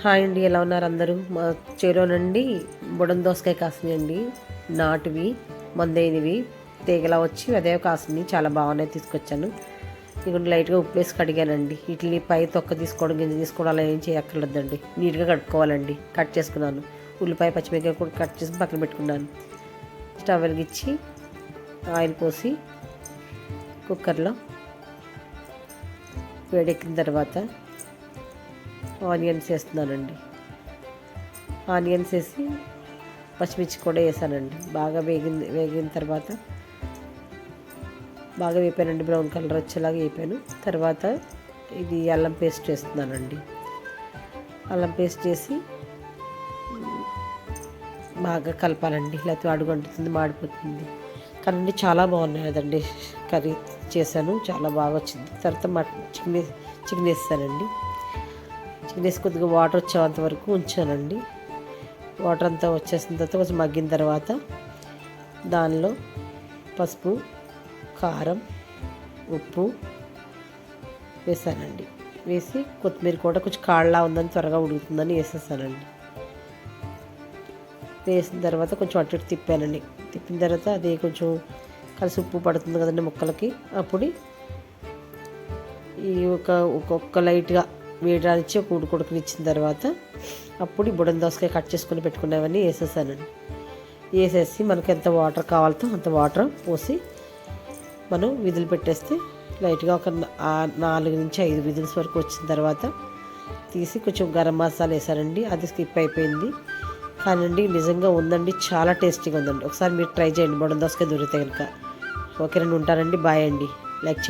Hi అండి ఎలా ఉన్నారు అందరూ? మా చెరువు నుండి బుడం దోసకాయ కాసినాయండి నాటువి మందైనవి తీగలా వచ్చి అదే కాసింది చాలా బాగున్నాయి తీసుకొచ్చాను. ఇక లైట్గా ఉప్పు వేసి కడిగానండి. వీటిని పై తొక్క తీసుకోవడం గింజ తీసుకోవడం అలా ఏం చేయక్కర్లేదండి. నీట్గా కడుక్కోవాలండి. కట్ చేసుకున్నాను. ఉల్లిపాయ పచ్చిమిరకాయ కూడా కట్ చేసి పక్కన పెట్టుకున్నాను. స్టవ్ వెలిగించి ఆయిల్ పోసి కుక్కర్లో వేడెక్కిన తర్వాత ఆనియన్స్ వేస్తున్నానండి. ఆనియన్స్ వేసి పచ్చిమిర్చి కూడా వేసానండి. బాగా వేగింది వేగిన తర్వాత బాగా వేపానండి. బ్రౌన్ కలర్ వచ్చేలాగా వేపాను. తర్వాత ఇది అల్లం పేస్ట్ వేస్తున్నానండి. అల్లం పేస్ట్ చేసి బాగా కలపాలండి. లేకపోతే అడుగుంటుంది మాడిపోతుంది. కానీ చాలా బాగున్నాయి కర్రీ చేశాను చాలా బాగా వచ్చింది. తర్వాత మటన్ చికెన్ చికెన్ వేస్తానండి. వేసి కొద్దిగా వాటర్ వచ్చేంత వరకు ఉంచానండి. వాటర్ అంతా వచ్చేసిన తర్వాత కొంచెం మగ్గిన తర్వాత దానిలో పసుపు కారం ఉప్పు వేసానండి. వేసి కొత్తిమీర కూడా కొంచెం కాళ్ళలా ఉందని త్వరగా ఉడుకుతుందని వేసేసానండి. వేసిన తర్వాత కొంచెం అటు ఇటు తిప్పానండి. తిప్పిన తర్వాత అది కొంచెం కలిసి ఉప్పు పడుతుంది కదండి ముక్కలకి. అప్పుడు ఈ ఒక ఒక్కొక్క లైట్గా వేయడానికి ఒక ఉడుకుడుకుని ఇచ్చిన తర్వాత అప్పుడు ఈ బుడన్ దోసకాయ కట్ చేసుకుని పెట్టుకునేవన్నీ వేసేసానండి. వేసేసి మనకి ఎంత వాటర్ కావాలతో అంత వాటర్ పోసి మనం విధులు పెట్టేస్తే లైట్గా ఒక నాలుగు నుంచి ఐదు విధుల్స్ వరకు వచ్చిన తర్వాత తీసి కొంచెం గరం మసాలా వేసానండి. అది స్కిప్ అయిపోయింది. కానండి నిజంగా ఉందండి. చాలా టేస్టీగా ఉందండి. ఒకసారి మీరు ట్రై చేయండి. బొడం దోసకాయ దొరికితే కనుక. ఓకే రెండు ఉంటారండి బాయ్ అండి. లైక్ చేయండి.